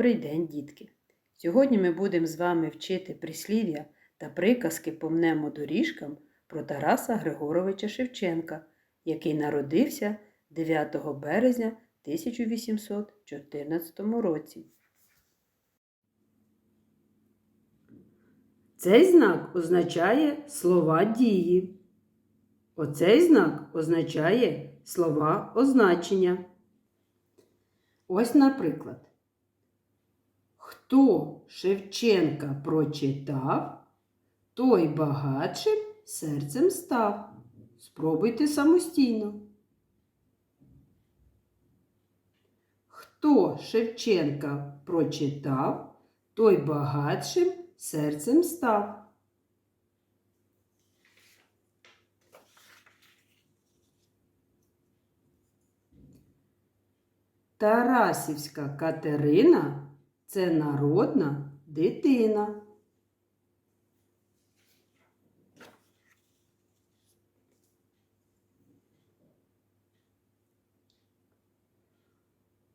Добрий день, дітки! Сьогодні ми будемо з вами вчити прислів'я та приказки помнемо доріжкам про Тараса Григоровича Шевченка, який народився 9 березня 1814 році. Цей знак означає слова дії. Оцей знак означає слова означення. Ось, наприклад. Хто Шевченка прочитав, той багатшим серцем став. Спробуйте самостійно. Хто Шевченка прочитав, той багатшим серцем став. Тарасівська Катерина це народна дитина.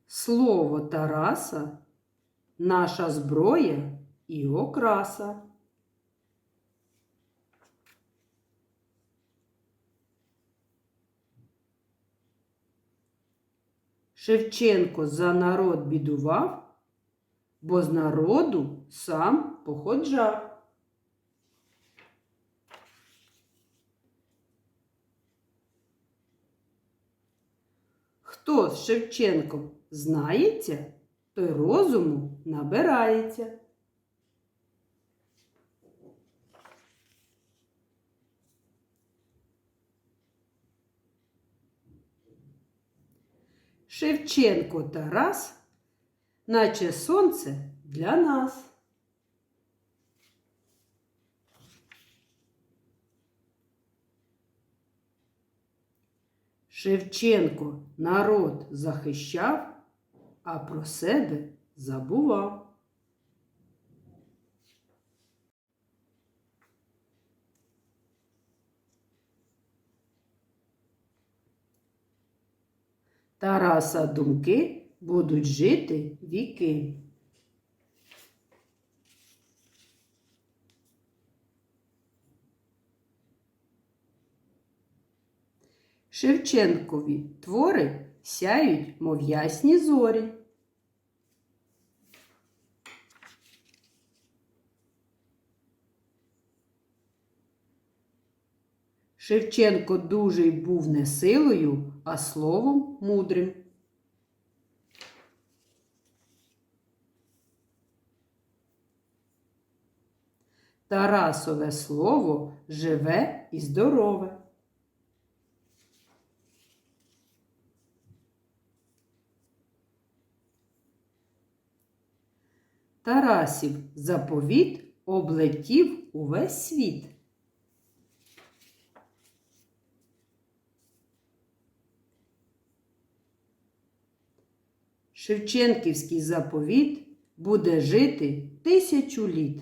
Слово Тараса наша зброя і окраса. Шевченко за народ бідував, бо з народу сам походжав. Хто з Шевченком знається, той розуму набирається. Шевченко Тарас, наче сонце для нас. Шевченко народ захищав, а про себе забував. Тараса думки будуть жити віки. Шевченкові твори сяють, мов ясні зорі. Шевченко дужий був не силою, а словом мудрим. Тарасове слово живе і здорове. Тарасів заповіт облетів увесь світ. Шевченківський заповіт буде жити тисячу літ.